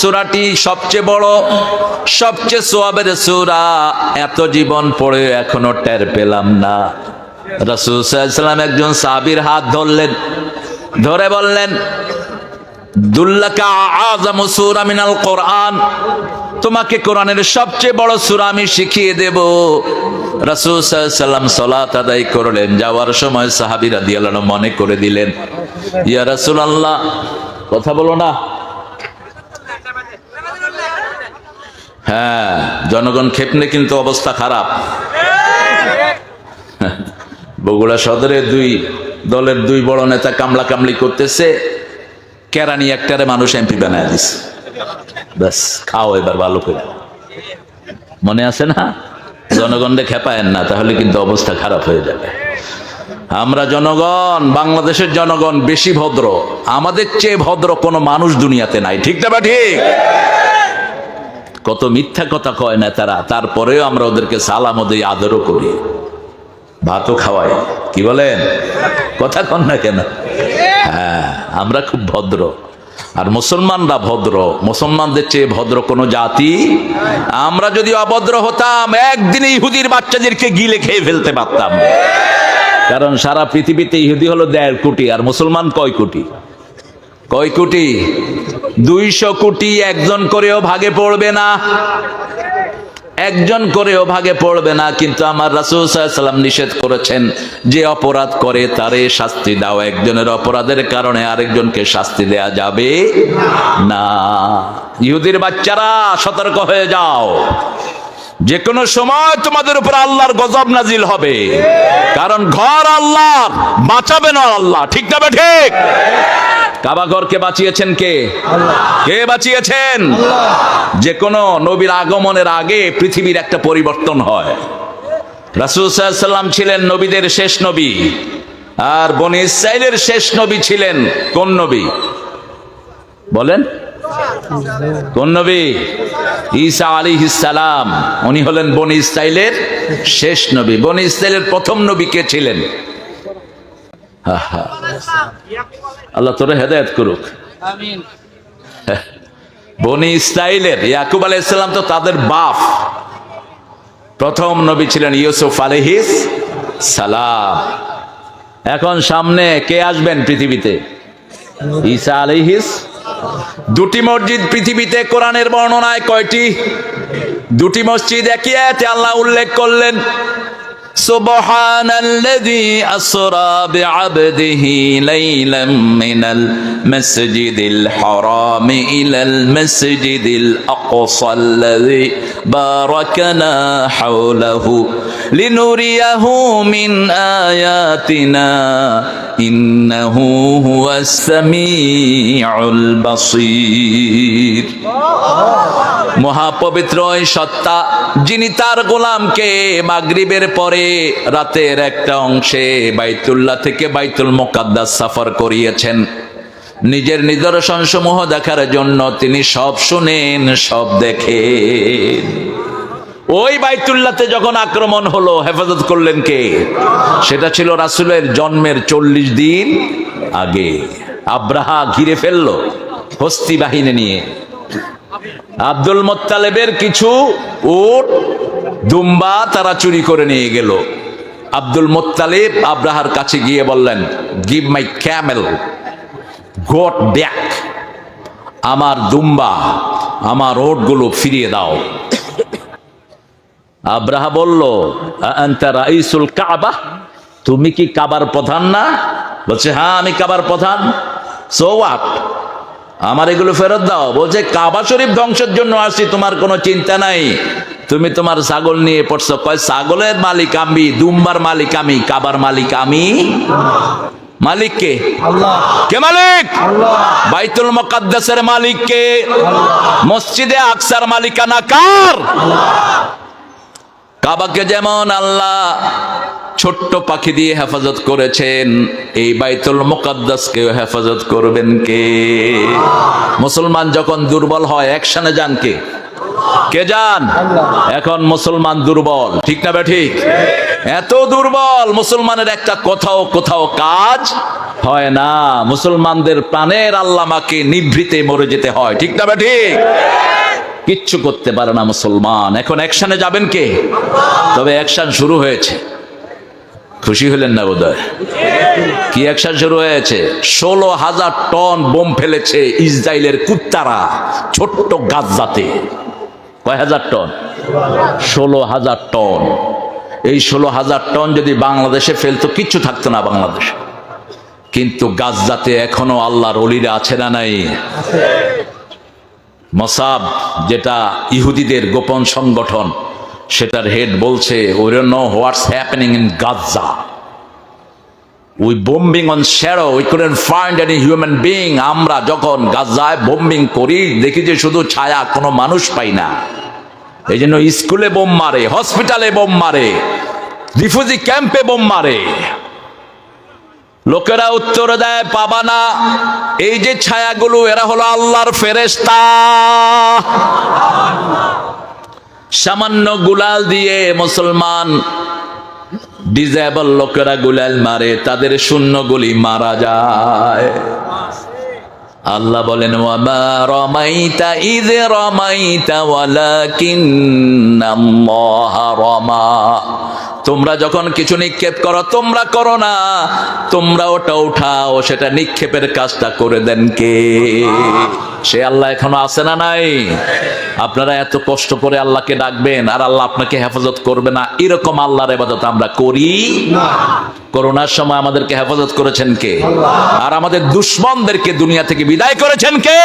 সুরাটি সবচেয়ে বড়, সবচেয়ে সোয়াবের সুরা। এত জীবন পড়ে এখনও টের পেলাম না। রাসূল সাল্লাল্লাহু একজন সাহাবীর হাত ধরলেন, ধরে বললেন তোমাকে কোরআনের সবচেয়ে বড় সূরা আমি শিখিয়ে দেব। রাসূল সাল্লাল্লাহু আলাইহি সাল্লাম আদায় করলেন, যাওয়ার সময় সাহাবী রাদিয়াল্লাহু আনহু মনে করে দিলেন, ইয়া রাসূলুল্লাহ, কথা বলো না। হ্যাঁ জনগণ খেপনে কিন্তু অবস্থা খারাপ। বগুড়া সদরে দুই দলের দুই বড় নেতা কামলা কামলি করতেছে, কেরানি একটারে মানুষ এমপি বানায় দিছে। ব্যাস, খাও এবার ভালো করে। মনে আছে না? জনগণকে খেপায়েন না, তাহলে কিন্তু অবস্থা খারাপ হয়ে যাবে। আমরা জনগণ, বাংলাদেশের জনগণ বেশি ভদ্র। আমাদের চেয়ে ভদ্র কোনো মানুষ দুনিয়াতে নাই। ঠিক না বা ঠিক? কত মিথ্যা কথা কয় না তারা তারপরেও আমরা ওদেরকে সালাম দিই, আদরও করি। ভাতও খাওয়াই, কি বলেন? কথা কন না কেন? হ্যাঁ আমরা খুব ভদ্র। আর মুসলমানরা ভদ্র, মুসলমানদের চেয়ে ভদ্র কোনো জাতি? আমরা যদি অভদ্র হতাম, একদিনে ইহুদির বাচ্চাদেরকে গিলে খেয়ে ফেলতে পারতাম। কারণ সারা পৃথিবীতে ইহুদি হলো দেড় কোটি, আর মুসলমান কয় কোটি? কয় কোটি? দুইশো কোটি একজন করেও ভাগে পড়বে না। একজন করেও ভাগে পড়বে না, কিন্তু আমার রাসুল সাল্লাম নিষেধ করেছেন যে অপরাধ করে তারে শাস্তি দাও। একজনের অপরাধের কারণে আরেকজনকে শাস্তি দেয়া যাবে না। ইহুদির বাচ্চারা সতর্ক হয়ে যাও। যে কোনো সময় তোমাদের উপর আল্লাহর গজব নাজিল হবে। কারণ ঘর আল্লাহ, বাঁচাবে না আল্লাহ। ঠিক না ঠিক কাবা ঘরকে বাঁচিয়েছেন কে? কে বাঁচিয়েছেন? যে কোনো নবীর আগমনের আগে পৃথিবীর একটা পরিবর্তন হয়। রাসূল সাল্লাম ছিলেন নবীদের শেষ নবী। আর বনি ইসরাইলের শেষ নবী ছিলেন কোন নবী? বলেন। কোন নবী? ঈসা আলাইহিস সালাম। উনি হলেন বনি শেষ নবী। বনি প্রথম নবী কে ছিলেন? আল্লাহ তোরে হেদায়েত করুক। বনি ইয়াকুব আলাইহিসসালাম তো তাদের বাপ। প্রথম নবী ছিলেন ইউসুফ আলাইহিস সালাম। এখন সামনে কে আসবেন পৃথিবীতে? ঈসা আলাইহিস দুটি মসজিদ পৃথিবীতে কোরআনের বর্ণনায় কয়টি দুটি মসজিদ একই আয়াতে আল্লাহ উল্লেখ করলেন سبحان الذي أسرى بعبده ليلا من المسجد الحرام إلى المسجد الأقصى الذي باركنا حوله লিনুরিয়াহু মিন আয়াতিনা, ইন্নাহু হুয়াস সামিউল মহাপবিত্র সত্তা, যিনি তার গোলামকে মাগরিবের পরে রাতের একটা অংশে বাইতুল্লাহ থেকে বাইতুল মোকাদ্দাস সফর করিয়েছেন। নিজের নিদর্শন সমূহ দেখার জন্য তিনি সব শুনেন, সব দেখেন। ওই বাইতুল্লাতে যখন আক্রমণ হলো, হেফাজত করলেন কে? সেটা ছিল রাসুলের জন্মের চল্লিশ দিন আগে। আব্রাহা ঘিরে ফেলল হস্তি বাহিনী নিয়ে। আব্দুল মোত্তালেবের কিছু উট, দুম্বা তারা চুরি করে নিয়ে গেল। আব্দুল মোত্তালেব আব্রাহার কাছে গিয়ে বললেন give my camel goat back আমার দুম্বা, আমার ওটগুলো ফিরিয়ে দাও। আব্রাহা বলল রাইসুল কাবা? তুমি কি কাবার প্রধান না? বলছে হ্যাঁ আমি কাবার প্রধান। সো আমার এগুলো ফেরত দাও। বলছে কাবা শরীফ ধ্বংসের জন্য আসছি তোমার কোনো চিন্তা নাই। তুমি তোমার ছাগল নিয়ে পড়ছো। কয় ছাগলের মালিক আমি দুম্বার মালিক আমি কাবার মালিক আমি। মালিক কে? কে মালিক? বাইতুল মুকাদ্দাসের মালিক কে? মসজিদে আকসার মালিকানা কার? কাবাকে যেমন আল্লাহ ছোট্ট পাখি দিয়ে হেফাজত করেছেন, এই বাইতুল মুকাদ্দাসকেও হেফাজত করবেন কে? মুসলমান যখন দুর্বল হয়, একসানে যান কে? কে যান? এখন মুসলমান দুর্বল, ঠিক না বে ঠিক? এত দুর্বল, মুসলমানের একটা কোথাও কোথাও কাজ হয় না। মুসলমানদের প্রাণের আল্লামাকে নিভৃতে মরে যেতে হয়, ঠিক না বে ঠিক? কিচ্ছু করতে পারে না মুসলমান। এখন অ্যাকশনে যাবেন কে? তবে অ্যাকশন শুরু হয়েছে। খুশি হলেন না বোধহয়? কি অ্যাকশন শুরু হয়েছে? ষোলো হাজার টন বোম ফেলেছে ইসরায়েলের কুত্তারা, ছোট্ট গাজাতে কয় হাজার টন? ষোলো হাজার টন। এই ষোলো হাজার টন যদি বাংলাদেশে ফেলতো, কিচ্ছু থাকতো না বাংলাদেশে। কিন্তু গাজাতে এখনও আল্লাহর অলিরা আছে না নাই? মসাব, যেটা ইহুদিদের গোপন সংগঠন, সেটার হেড বলছে don't know what's happening in Gaza we bombing on শ্যারো we couldn't find any human being আমরা যখন গাজায় বোম্বিং করি, দেখি যে শুধু ছায়া, কোনো মানুষ পাই না। এই জন্য স্কুলে বোম মারে হসপিটালে বোম মারে রিফিউজি ক্যাম্পে বোম মারে। লোকেরা উত্তর দেয় পাবা না, এই যে ছায়াগুলো, এরা হলো আল্লাহর ফেরেস্তা সামান্য গুলাল দিয়ে মুসলমান ডিজেবল লোকেরা গুলাল মারে, তাদের শূন্য গুলি মারা যায়। আল্লাহ বলেন রমাইতা রমাইতা তোমরা যখন কিছু নিক্ষেপ করো তোমরা করো না। তোমরা ওটা উঠাও সেটা নিক্ষেপের কাজটা করে দেন কে? সে আল্লাহ এখনও আছে না নাই? আপনারা এত কষ্ট করে আল্লাহকে ডাকবেন আর আল্লাহ আপনাকে হেফাজত করবে না এরকম আল্লাহর এবাদত আমরা করি? করোনার সময় আমাদেরকে হেফাজত করেছেন কে? আর আমাদের দুশ্মনদেরকে দুনিয়া থেকে বিদায় করেছেন কে?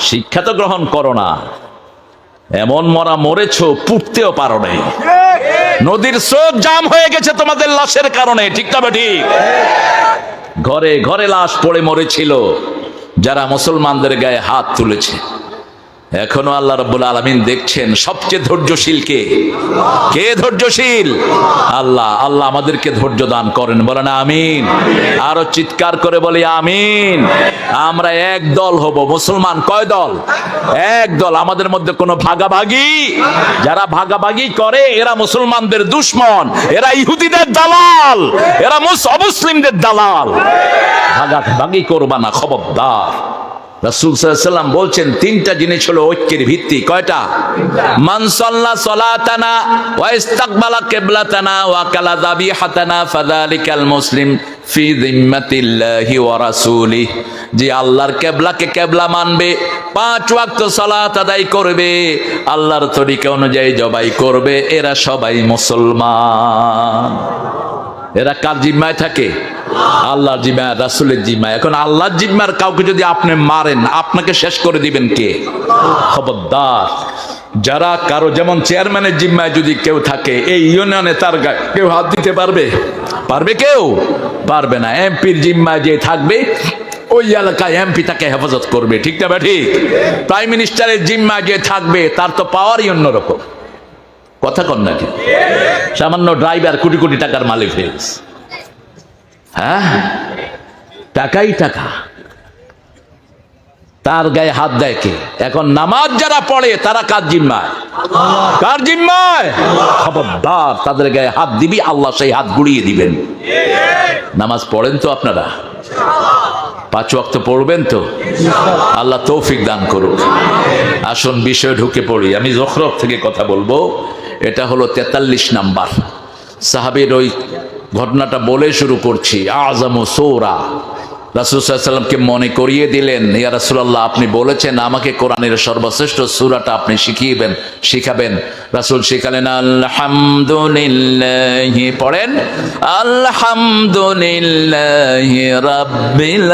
শিক্ষা তো গ্রহণ করো না। এমন মরা মরেছ পুড়তেও পারো নাই। নদীর স্রোত জাম হয়ে গেছে তোমাদের লাশের কারণে, ঠিক তবে ঠিক? ঘরে ঘরে লাশ পড়ে মরেছিল, যারা মুসলমানদের গায়ে হাত তুলেছে। এখনও আল্লাহ রব্বুল আলমিন দেখছেন সবচেয়ে ধৈর্যশীল কে? কে ধৈর্যশীল? আল্লাহ আল্লাহ আমাদেরকে ধৈর্য দান করেন, বলেন আমিন। আরও চিৎকার করে বলি আমিন। আমরা এক দল হব, মুসলমান কয় দল? এক দল, আমাদের মধ্যে কোনো ভাগাভাগি? যারা ভাগাভাগি করে, এরা মুসলমানদের দুশ্মন, এরা ইহুদিদের দালাল, এরা মুস, অমুসলিমদের দালাল। ভাগাভাগি করবা না, খবরদার। রাসূল সাল্লাম বলছেন, তিনটা জিনিস হলো ঐক্যের ভিত্তি। কয়টা? মানসাল্লা সলাতানা ওয়া ইস্তাকবালা কিবলাতানা ওয়া কালা যাবিহাতানা ফাযালিকাল মুসলিম যে আল্লাহর কেবলাকে কেবলা মানবে, পাঁচ ওয়াক্ত সালাত আদায় করবে, আল্লাহর তরিকা অনুযায়ী জবাই করবে, এরা সবাই মুসলমান। এরা কার জিম্মায় থাকে? আল্লাহর জিম্মায় রাসুলের জিম্মায় এখন আল্লাহর জিম্মার কাউকে যদি আপনি মারেন, আপনাকে শেষ করে দিবেন কে? খবরদার। যারা কারও যেমন চেয়ারম্যানের জিম্মায় যদি কেউ থাকে, এই ইউনিয়নে তার কেউ হাত দিতে পারবে? পারবে কেউ? পারবে না। এমপির জিম্মায় যে থাকবে, ওই এলাকায় এমপি তাকে হেফাজত করবে। ঠিক না ঠিক? প্রাইম মিনিস্টারের জিম্মায় যে থাকবে, তার তো পাওয়ারই অন্যরকম। কথা কন নাকি সামান্য ড্রাইভার কোটি কোটি টাকার মালিক হয়ে গেছে। হ্যাঁ? টাকাই টাকা। তার গায়ে হাত দেয় কে? এখন নামাজ যারা পড়ে, তারা কার জিম্মায়? কার জিম্মায়? তাদের গায়ে হাত দিবি, আল্লাহ সেই হাত গুড়িয়ে দিবেন। নামাজ পড়েন তো আপনারা? পাঁচ ওয়াক্ত পড়বেন তো? আল্লাহ তৌফিক দান করুক। আসুন, বিষয় ঢুকে পড়ি। আমি জখরফ থেকে কথা বলব। এটা হলো তেতাল্লিশ নাম্বার। সাহাবির ওই ঘটনাটা বলে শুরু করছি। আজম সৌরা। রাসুসাল্লামকে মনে করিয়ে দিলেন, ইয়া রাসুলাল্লাহ, আপনি বলেছেন আমাকে কোরআনের সর্বশ্রেষ্ঠ সুরাটা আপনি শিখিয়েবেন শিখাবেন। রাসুল শিখালেন, আলহামদুলিল্লাহ। পড়েন, আলহামদুলিল্লাহ রাব্বিল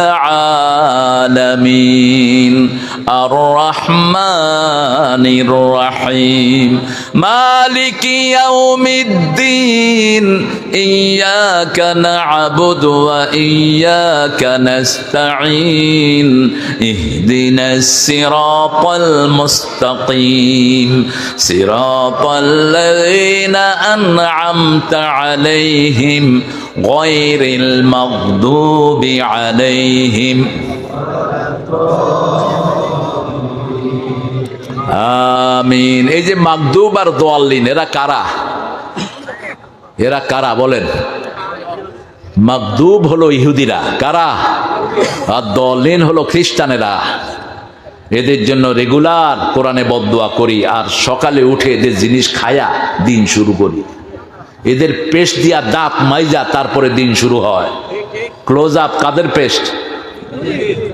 আলামিন। আর রহমানির রহিম। মালিক ইয়াউমিদ্দিন। ইয়াকা না'বুদু ওয়া ইয়াকা نستعين اهدنا الصراط المستقيم صراط الذين أنعمت عليهم غير المغضوب عليهم আমিন এই যে মাকদুব আর দোয়াল্লিন এরা কারা এরা কারা বলেন মাকদুব হলো ইহুদিরা। কারা? আর দলিন হলো খ্রিস্টানেরা। এদের জন্য রেগুলার কোরআনে বদুয়া করি আর সকালে উঠে এদের জিনিস খায়া দিন শুরু করি। এদের পেস্ট দিয়া দাঁত মাইজা তারপরে দিন শুরু হয়। ক্লোজ আপ কাদের পেস্ট?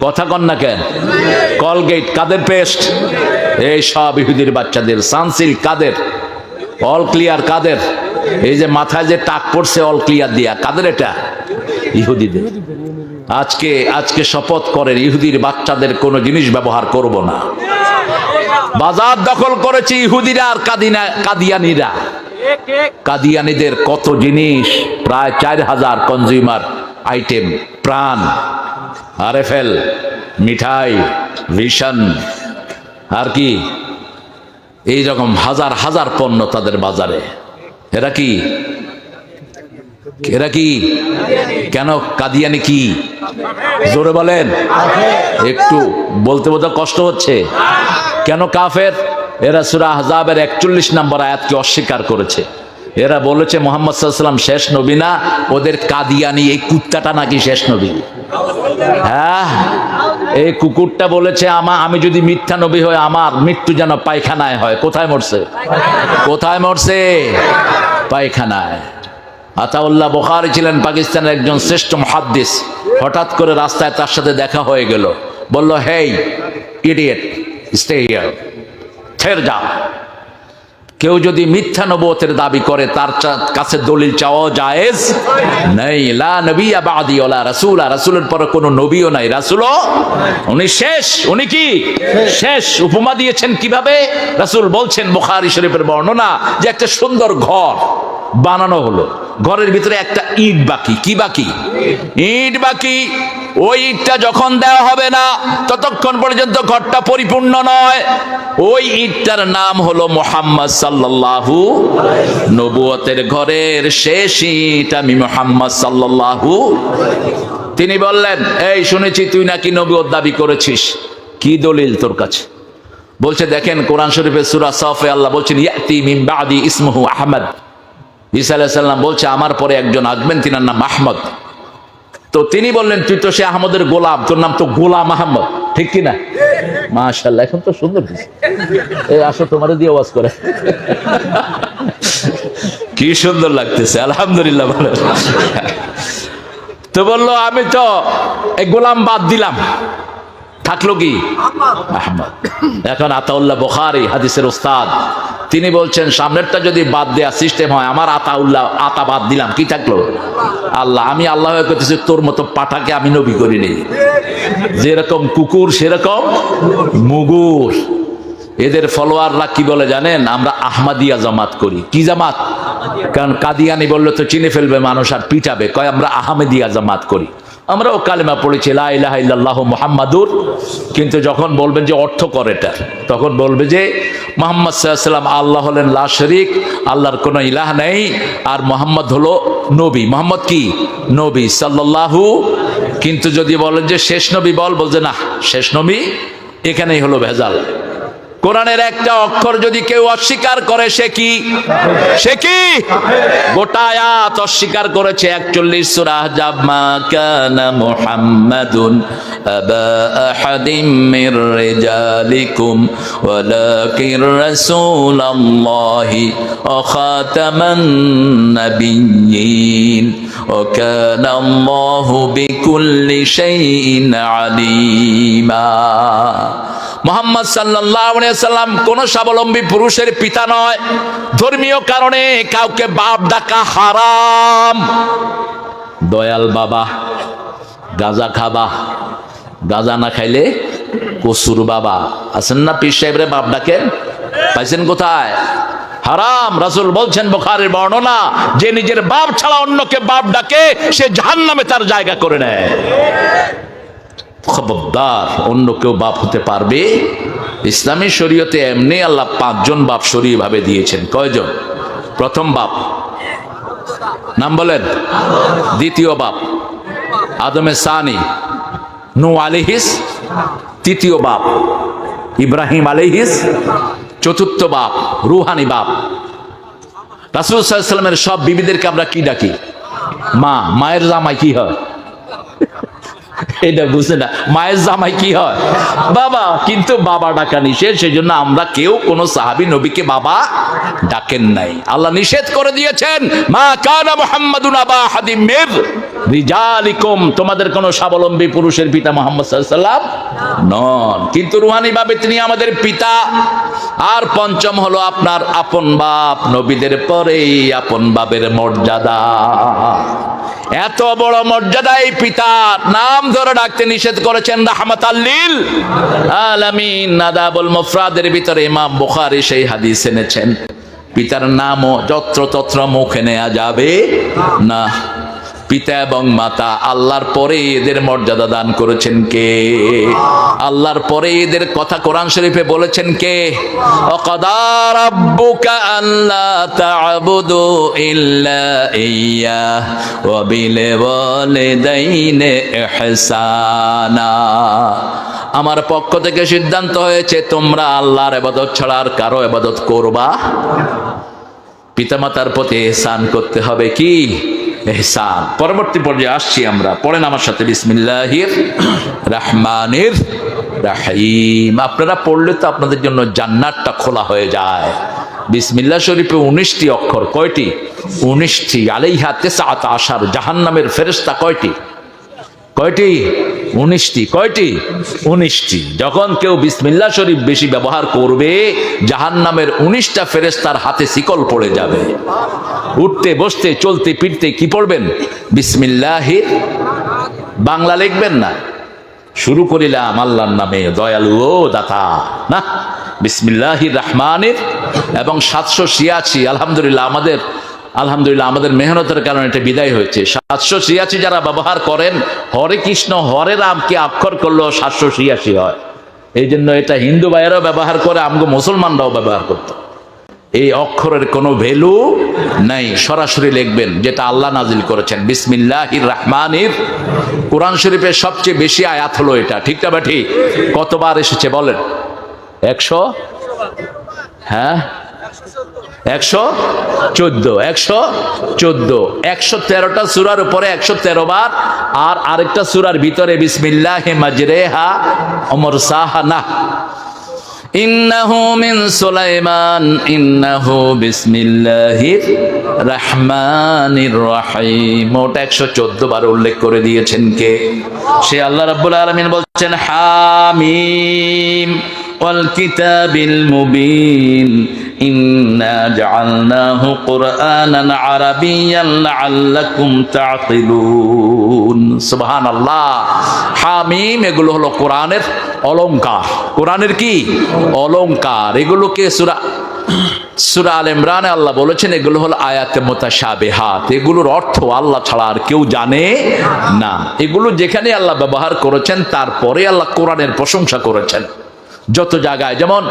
কথা কন না কেন? কলগেট কাদের পেস্ট? এই সব ইহুদির বাচ্চাদের। সানসিল কাদের? অল ক্লিয়ার কাদের? এই যে মাথায় যে টাক পড়ছে অল ক্লিয়ার দিয়া। কাদের এটা? ইহুদিদের। আজকে আজকে শপথ করেন, ইহুদির বাচ্চাদের কোনো জিনিস ব্যবহার করব না। বাজার দখল করেছে ইহুদিরা আর কাদিনা, কাদিয়ানিরা। কাদিয়ানিদের কত জিনিস? প্রায় চার হাজার consumer item Pran, RFL, Mithai, Vision, আর কি? এই রকম হাজার হাজার পণ্য তাদের বাজারে। এরা কি? এরা কি? কেন কাদিয়ানি কি? জোরে বলেন। একটু বলতে বলতে কষ্ট হচ্ছে। কেন কাফের? এরা সুরা হাজাবের একচল্লিশ নম্বর আয়াতকে অস্বীকার করেছে। এরা বলেছে মোহাম্মদ সাল্লাম শেষ নবী না, ওদের কাদিয়ানি, এই কুত্তাটা নাকি শেষ নবী। হ্যাঁ এই কুকুরটা বলেছে, আমা, আমি যদি মিথ্যা নবী হয় আমার মৃত্যু যেন পায়খানায় হয়। কোথায় মরছে? কোথায় মরছে? পায়খানায়। আতাউল্লাহ বোখারি ছিলেন পাকিস্তানের একজন শ্রেষ্ঠ মহাদ্দিস। হঠাৎ করে রাস্তায় তার সাথে দেখা হয়ে গেল। বলল, হেই, ইডিয়েট, স্টে হিয়ার ফের যা। কেউ যদি মিথ্যা নবতের দাবি করে তার কাছে দলিল চাওয়া জায়েজ নেই। লা নবিয়া বাদি ওলা রাসূল। রাসূলের পরে কোনো নবীও নাই। রাসূলও উনি শেষ। উনি কি? শেষ। উপমা দিয়েছেন কীভাবে? রাসূল বলছেন বুখারী শরীফের বর্ণনা যে একটা সুন্দর ঘর বানানো হলো। ঘরের ভিতরে একটা ইট বাকি। কি বাকি? ইট বাকি। ওই ইটটা যখন দেওয়া হবে না, ততক্ষণ পর্যন্ত ঘরটা পরিপূর্ণ নয়। ওই ইটটার নাম হলো মোহাম্মদ সাল্লাল্লাহু নবুয়তের ঘরের শেষ ইট আমি মোহাম্মদ সাল্লাল্লাহু। তিনি বললেন, এই শুনেছি তুই নাকি নবুয়ত দাবি করেছিস। কি দলিল তোর কাছে? বলছে, দেখেন, কোরআন শরীফের সূরা সাফে আল্লাহ বলছেন, ইয়াতি ইসমুহু আহমদ। ঈসা আলাইসাল্লাম বলছে, আমার পরে একজন আসবেন, তিনার নাম আহমদ। তো তিনি বললেন, তুই তো সে আহমদের গোলাম, তোর নাম তো গোলাম আহমদ। ঠিক কিনা? মাশাল্লাহ এখন তো সুন্দর এই, আসো তোমার দিয়ে ওয়াজ করে। কি সুন্দর লাগতেছে, আলহামদুলিল্লাহ ভালো। তো বলল, আমি তো এই গোলাম বাদ দিলাম। থাকল কি? আহমদ। এখন আতাউল্লাহ বোখারি, হাদিসের ওস্তাদ তিনি বলছেন, সামনেরটা যদি বাদ দেওয়া সিস্টেম হয়, আমার আতাউল্লাহ আতা বাদ দিলাম, কি থাকল? আল্লাহ, আমি আল্লাহ করতেছি তোর মতো পাঠাকে আমি নবী করিনি। যেরকম কুকুর, সেরকম মুগুর। এদের ফলোয়াররা কি বলে জানেন? আমরা আহমাদিয়া জামাত করি। কি জামাত? কারণ কাদিয়ানি বললে তো চিনে ফেলবে মানুষ আর পিটাবে। কয়, আমরা আহমেদিয়া জামাত করি। আমরাও কালেমা পড়েছি, লা ইলাহা ইল্লাল্লাহ মুহাম্মাদুর। কিন্তু যখন বলবেন যে অর্থ করে এটা, তখন বলবে যে মোহাম্মদ সাল্লাম আল্লাহ হলেন লা শরিক, আল্লাহর কোনো ইলাহ নেই, আর মোহাম্মদ হলো নবী। মোহাম্মদ কি? নবী সাল্লাল্লাহু, কিন্তু যদি বলেন যে শেষ নবী বল, বলছে না, শেষ নবী এখানেই হলো ভেজাল। কোরআনের একটা অক্ষর যদি কেউ অস্বীকার করে, সে কি? সে কি? গোটা আয়াত অস্বীকার করেছে। একচল্লিশ সুরাহ জামা আলিমা। মোহাম্মদ সাল্লাম কোন স্বাবলম্বী পুরুষের পিতা নয়। ধর্মীয় কারণে কাউকে বাপ ডাকা হারাম। দয়াল বাবা, গাজা খাবা, গাজা না খাইলে কসুর বাবা। আছেন না পীর সাহেবরে বাপ ডাকেন? পাইছেন কোথায়? হারাম, রাসুল বলছেন বোখারের বর্ণনা, যে নিজের বাপ ছাড়া অন্যকে বাপ ডাকে, সে জাহান্নামে তার জায়গা করে নেয়। খবরদার, অন্য কেউ বাপ হতে পারবে? ইসলামী শরীয়তে এমনি আল্লাহ পাঁচজন বাপ শরীয় ভাবে দিয়েছেন। কয়জন? প্রথম বাপ। নাম বলেন। দ্বিতীয় বাপ। আদমে সানি। নু আলিহিস তৃতীয় বাপ। ইব্রাহিম আলিহিস চতুর্থ বাপ। রুহানি বাপ। রাসুল সাল্লামের সব বিবিদেরকে আমরা কি ডাকি? মা। মায়ের জামাই কি হয়? এটা বুঝে না। মায়ের জামাই কি হয়? বাবা, কিন্তু বাবা ডাকা নিষেধ সেই জন্য আমরা কেউ কোনো সাহাবি নবীকে বাবা ডাকেন নাই। আল্লাহ নিষেধ করে দিয়েছেন, মা কানা মুহাম্মাদুন আবা হাদিম মির। তোমাদের কোনো স্বাবলম্বী পুরুষের পিতা মোহাম্মদ নন। কিন্তু রুহানি ভাবে তিনি আমাদের পিতা। আর পঞ্চম হলো আপনার আপন বাপ, নবীদের পরেই আপন বাবের মর্যাদা। এত বড় মর্যাদা এই পিতা নাম ধরে ডাকতে নিষেধ করেছেন রাহমাত আল্লিল আলামিন। নাদাবুল মুফরাদের ভিতরে ইমাম বুখারী সেই হাদিস এনেছেন। পিতার নামও যত্র তত্র মুখে নেওয়া যাবে না। পিতা এবং মাতা আল্লাহর পরে এদের মর্যাদা দান করেছেন কে? আল্লাহর পরে এদের কথা কোরআন শরীফে বলেছেন কে? অকদা রাব্বুকা আল্লা তা'বুদু ইল্লা ইহসানা। আমার পক্ষ থেকে সিদ্ধান্ত হয়েছে, তোমরা আল্লাহর ইবাদত ছাড়া আর কারও ইবাদত করবা? পিতামাতার প্রতি এহসান করতে হবে কি? এহসান। পরবর্তী পর্যায়ে আসছি আমরা। পড়েন আমার সাথে, বিসমিল্লাহির রহমানির রাহিম। আপনারা পড়লে তো আপনাদের জন্য জান্নাতটা খোলা হয়ে যায়। বিসমিল্লা শরীফে উনিশটি অক্ষর। কয়টি? উনিশটি। আলাইহা তেসাত আসার জাহান্নামের ফেরেস্তা কয়টি? কয়টি? উনিশটি। কয়টি? উনিশটি। যখন কেউ বিসমিল্লা শরীফ বেশি ব্যবহার করবে জাহান নামের উনিশটা ফেরেস্তার হাতে শিকল পড়ে যাবে। উঠতে, বসতে, চলতে, ফিরতে কি পড়বেন? বিসমিল্লাহির বাংলা লিখবেন না। শুরু করিলাম আল্লাহর নামে, দয়ালু ও দাতা। না বিসমিল্লাহির রহমানের। এবং সাতশো ছিয়াশি, আলহামদুলিল্লাহ, আমাদের আলহামদুলিল্লাহ, আমাদের মেহনতের কারণে এটা বিদায় হয়েছে। সাতশো ছিয়াশি যারা ব্যবহার করেন, হরে কৃষ্ণ, হরে রাম, কি অক্ষর করল সাতশো ছিয়াশি হয়। এই জন্য এটা হিন্দু ভাইয়েরাও ব্যবহার করে, আমগো মুসলমানরাও ব্যবহার করতো। এই অক্ষরের কোনো ভ্যালু নাই, সরাসরি লিখবেন, যেটা আল্লাহ নাজিল করেছেন। বিসমিল্লাহির রহমানির, কোরআন শরীফের সবচেয়ে বেশি আয়াত হলো এটা। ঠিক না ঠিক? কতবার এসেছে বলেন? একশো? হ্যাঁ? একশো চোদ্দ একশো চোদ্দ, একশো তেরোটা সুরার উপরে একশো তেরো বার, আর আরেকটা সুরার ভিতরে বিসমিল্লাহ হে মাজরে হা অমর সাহানা ইন্নাহু মিন সুলাইমান, ইন্নাহু বিসমিল্লাহির রহমানির রহিম। মোট একশো চোদ্দ বার উল্লেখ করে দিয়েছেন কে? সে আল্লাহ রাব্বুল আলামিন বলছেন, হামিম, ওয়াল কিতাবিল মুবিন। ইন্না জাআলনাহু হামিম, এগুলো হলো কোরআনের অলংকার। কোরআনের কি? এগুলোকে সুরা ইমরান আল্লাহ বলেছেন, এগুলো হলো আয়াতে মোতাসাবেহাত এগুলোর অর্থ আল্লাহ ছাড়া আর কেউ জানে না। এগুলো যেখানে আল্লাহ ব্যবহার করেছেন, তারপরে আল্লাহ কোরআনের প্রশংসা করেছেন। যত জায়গায়, যেমন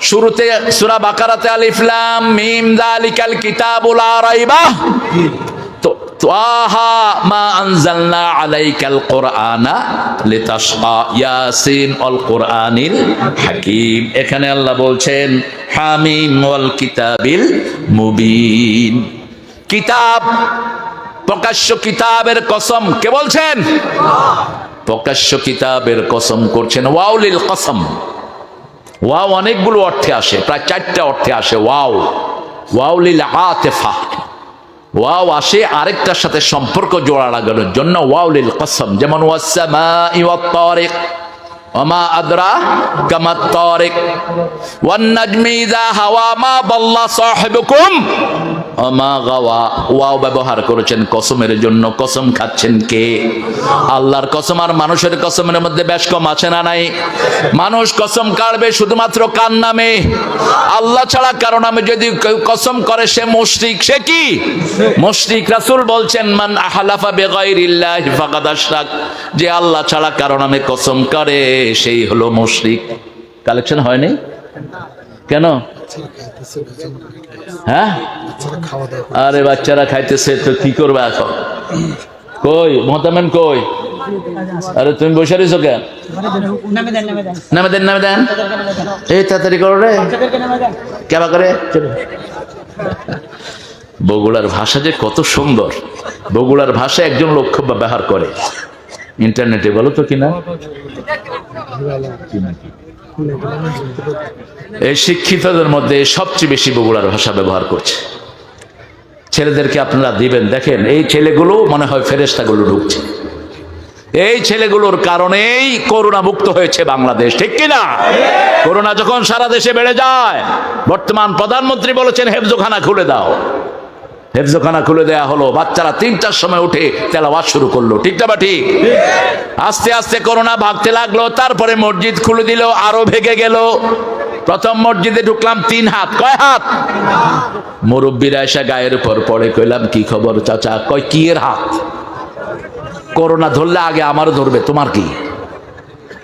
শুরুতে সুরা বাকারাতে আলিফলাম মিম দালিকাল কিতাবুল আরাইবা তো তাহা মা আনজালনা আলাইকাল কোরআনা লিতাশকা ইয়াসিন অল কোরআনিল হাকিম। এখানে আল্লাহ বলছেন, হামিম ওয়াল কিতাবিল মুবিন। কিতাব, প্রকাশ্য কিতাবের কসম কে বলছেন? প্রকাশ্য কিতাবের কসম করছেন। ওয়াউলিল কসম। ওয়াও অনেকগুলো অর্থে আসে প্রায় চারটা অর্থে আসে ওয়াও ওয়াউলিল আতেফা ওয়াও আসে আরেকটার সাথে সম্পর্ক জোড়া লাগানোর জন্য ওয়াউলিল কসম যেমন ওয়াসামা ওয়াত তারিক وما أدرى كما الطارق والنجم إذا هوى ما ضل صاحبكم অমা গাওয়া, ওয়াও ব্যবহার করেছেন কসমের জন্য, কসম খাচ্ছেন কে? আল্লাহর কসম আর মানুষের কসমের মধ্যে বেশ কম আছে না নাই? মানুষ কসম কাড়বে শুধুমাত্র কার নামে? আল্লাহ ছাড়া কারও নামে যদি কসম করে, সে মুশরিক, সে কি? মুশরিক রাসূল বলছেন, মান আহলাফা বিগাইরিল্লাহি ফাকাদ আশরাক। যে আল্লাহ ছাড়া কারও নামে কসম করে, সেই হলো মুশরিক। কালেকশন হয়নি কেন? হ্যাঁ? আরে বাচ্চারা খাইতেছে, তো কি করবে এখন? কই মতামেন কই? আরে তুমি বসে রয়েছো কেন? নামে দেন নামে দেন এই তাড়াতাড়ি করো রে। কেবা করে? বগুড়ার ভাষা যে কত সুন্দর। বগুড়ার ভাষা একজন লক্ষ্য ব্যবহার করে। ইন্টারনেটে বলো তো কিনা এই শিক্ষিতদের মধ্যে সবচেয়ে বেশি বগুড়ার ভাষা ব্যবহার করছে। ছেলেদেরকে আপনারা দিবেন, দেখেন, এই ছেলেগুলো মনে হয় ফেরেস্তাগুলো ঢুকছে। এই ছেলেগুলোর কারণেই করোনা মুক্ত হয়েছে বাংলাদেশ, ঠিক কিনা করোনা যখন সারা দেশে বেড়ে যায়, বর্তমান প্রধানমন্ত্রী বলেছেন, হেফজোখানা খুলে দাও। হেফজোখানা খুলে দেয়া হলো। বাচ্চারা তিনটার সময় উঠে তেলাওয়াত শুরু করল। ঠিক না বা ঠিক? আস্তে আস্তে করোনা ভাগতে লাগল, তারপরে মসজিদ খুলে দিল, আরও ভেগে গেল। প্রথম মসজিদে ঢুকলাম, তিন হাত। কয় হাত? মুরব্বীরা এসে গায়ের উপর পড়ে, কইলাম, কি খবর চাচা? কয়, কি এর হাত? করোনা ধরলে আগে আমারও ধরবে, তোমার কি?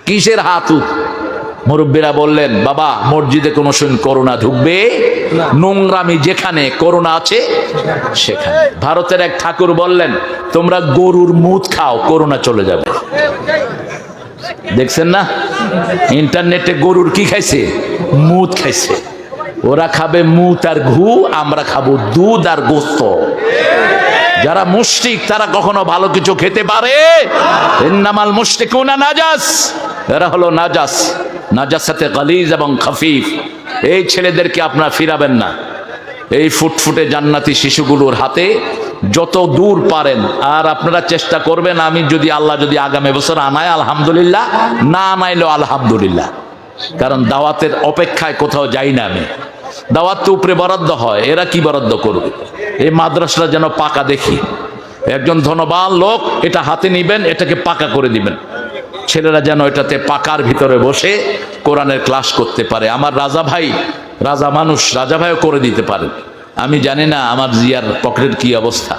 কিসের হাত? মুরব্বীরা বললেন, বাবা, মসজিদে কোনো সময় করোনা ঢুকবে? নোংরামি যেখানে, করোনা আছে সেখানে। ভারতের এক ঠাকুর বললেন, তোমরা গরুর মুদ খাও, করোনা চলে যাবে। দেখছেন না? ইন্টারনেটে গরুর কি খাইছে? মুদ খাইছে। ওরা খাবে মুত আর ঘু, আমরা খাব দুধ আর গোস্ত। যারা মুষ্টিক তারা কখনো ভালো কিছু খেতে পারে? মুশরিকুনা নাজাস। এরা হলো নাজাস। নাজাসাতে গালিজ এবং খাফিফ। এই ছেলেদেরকে আপনারা ফিরাবেন না। এই ফুটফুটে জান্নাতি শিশুগুলোর হাতে যত দূর পারেন। আর আপনারা চেষ্টা করবেন, আমি যদি আল্লাহ যদি আগামী বছর আনায়, আলহামদুলিল্লাহ। না আনাইলেও আলহামদুলিল্লাহ। কারণ দাওয়াতের অপেক্ষায় কোথাও যাই না আমি। দাওয়াত তো উপরে বরাদ্দ হয়, এরা কি বরাদ্দ করবে? এই মাদ্রাসাটা যেন পাকা দেখি। একজন ধনবান লোক এটা হাতে নিবেন, এটাকে পাকা করে দিবেন। ছেলেরা যেন এটাতে পাকার ভিতরে বসে কোরআনের ক্লাস করতে পারে। আমার রাজা ভাই, রাজা মানুষ, রাজা ভাইও করে দিতে পারে। আমি জানি না আমার জিয়ার পকেটের কি অবস্থা।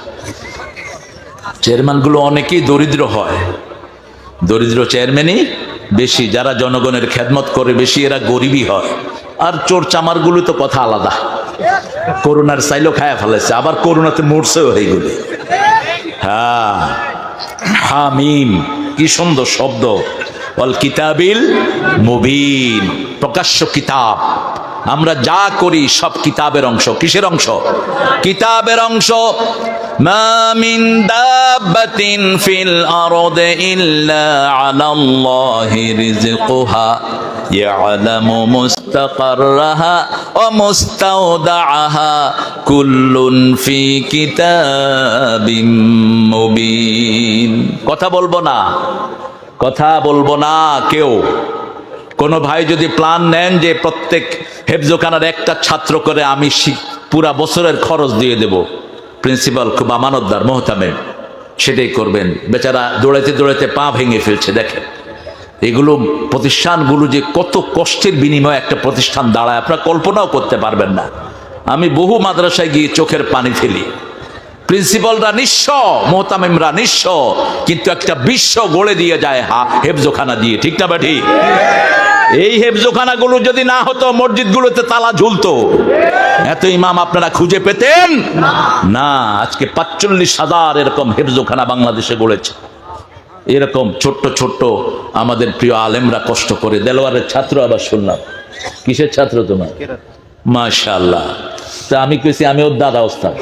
চেয়ারম্যানগুলো অনেকেই দরিদ্র হয়। দরিদ্র চেয়ারম্যানই বেশি, যারা জনগণের খেদমত করে বেশি, এরা গরিবই হয়। আর চোর চামারগুলো তো কথা আলাদা। করোনার চাইলেও খায়া ফেলেছে, আবার করোনাতে মরছেও গেলে হ্যাঁ হামিম। কি সুন্দর শব্দ? অল কিতাবিল মুবিন। প্রকাশ্য কিতাব। আমরা যা করি সব কিতাবের অংশ। কিসের অংশ? কিতাবের অংশ। ফিল ইল্লা মুস্তাকাররাহা ওয়া মুস্তাওদাআহা কুল্লুন ফি কিতাবিম মুবিন কথা বলব না। কথা বলব না কেউ। কোনো ভাই যদি প্ল্যান নেন যে প্রত্যেক হেফজোখানার একটা ছাত্র করে আমি পুরা বছরের খরচ দিয়ে দেব। প্রিন্সিপাল খুব আমানতদার মোহতামের সেটাই করবেন। বেচারা দৌড়াইতে দৌড়াইতে পা ভেঙে ফেলছে, দেখেন। এগুলো প্রতিষ্ঠানগুলো যে কত কষ্টের বিনিময়ে একটা প্রতিষ্ঠান দাঁড়ায়, আপনারা কল্পনাও করতে পারবেন না। আমি বহু মাদ্রাসায় গিয়ে চোখের পানি ফেলি। প্রিন্সিপালরা নিঃস্ব, মোহতামিমরা নিঃস্ব, কিন্তু একটা বিশ্ব গড়ে দিয়ে যায় হা, হেফজোখানা দিয়ে। ঠিক না বা ঠিক এই হেফজোখানাগুলো যদি না হতো, মসজিদগুলোতে তালা ঝুলতো। এত ইমাম আপনারা খুঁজে পেতেন? না, আজকে পাঁচচল্লিশ হাজার এরকম হেফজোখানা বাংলাদেশে গড়েছে। এরকম ছোট্ট ছোট্ট আমাদের প্রিয় আলেমরা কষ্ট করে, দেলোয়ারের ছাত্র আবার শুনলাম। কিসের ছাত্র তোমার? মাশাল্লাহ তা আমি কেছি আমি ওর দাদা ওস্তাদ।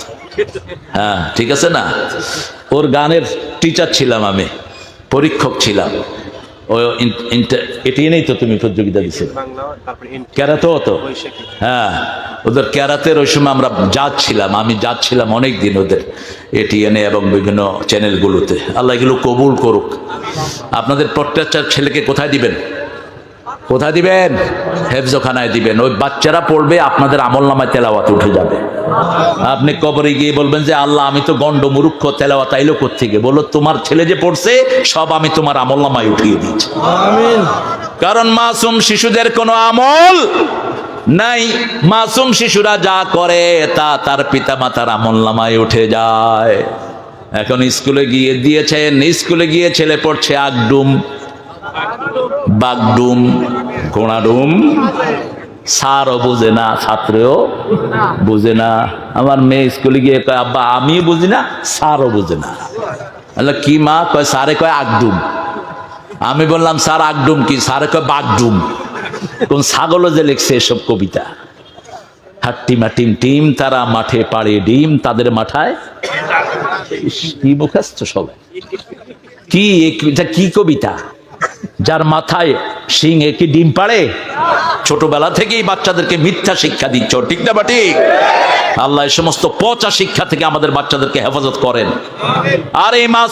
হ্যাঁ ঠিক আছে না? ওর গানের টিচার ছিলাম আমি, পরীক্ষক ছিলাম। এটি নেই তো তুমি প্রতিযোগিতা দিছো। ক্যারাতেও তো। হ্যাঁ ওদের ক্যারাতের ওই সময় আমরা যাচ্ছিলাম, আমি যাচ্ছিলাম অনেক দিন ওদের এটিএনএ এবং বিভিন্ন চ্যানেলগুলোতে আল্লাহ এগুলো কবুল করুক। আপনাদের প্রত্যাচার ছেলেকে কোথায় দিবেন? কোথায় দিবেন? হেফজোখানায় দিবেন। ওই বাচ্চারা পড়বে আপনাদের আমল নামায় তেলাওয়াত উঠে যাবে। আপনি কবরে গিয়ে বলবেন যে আল্লাহ আমি তো গন্ড মুরুক্ষ তেলাওয়াত আইলো কোথেকে বলল তোমার ছেলে যে পড়ছে সব আমি তোমার আমল নামায় উঠিয়ে দিয়েছি। কারণ মাসুম শিশুদের কোনো আমল নাই। মাসুম শিশুরা যা করে তা তার পিতা মাতার আমল নামায় উঠে যায়। এখন স্কুলে গিয়ে দিয়েছেন স্কুলে গিয়ে ছেলে পড়ছে আগডুম। বাগডুম কোনাডুম স্যারও বুঝে না, ছাত্রেও বুঝে না। আমার মেয়ে স্কুলে গিয়ে কয়, আব্বা আমি বুঝি না, স্যারও বুঝে না। কি মা? কয় সারে কয়, আগডুম। আমি বললাম, স্যার, আগডুম কি? সারে কয়, বাগডুম। কোন ছাগলও যে লিখছে এসব কবিতা। হাট্টিমা টিম টিম, তারা মাঠে পাড়ে ডিম, তাদের মাথায় কি মুখাস্ত সবাই। কি কি কবিতা? যার মাথায় সিং একটি ডিম পাড়ে। ছোটবেলা থেকেই বাচ্চাদেরকে মিথ্যা শিক্ষা দিচ্ছ, ঠিক না বা ঠিক? আল্লাহ সমস্ত পচা শিক্ষা থেকে আমাদের বাচ্চাদেরকে হেফাজত করেন। আর এই মাস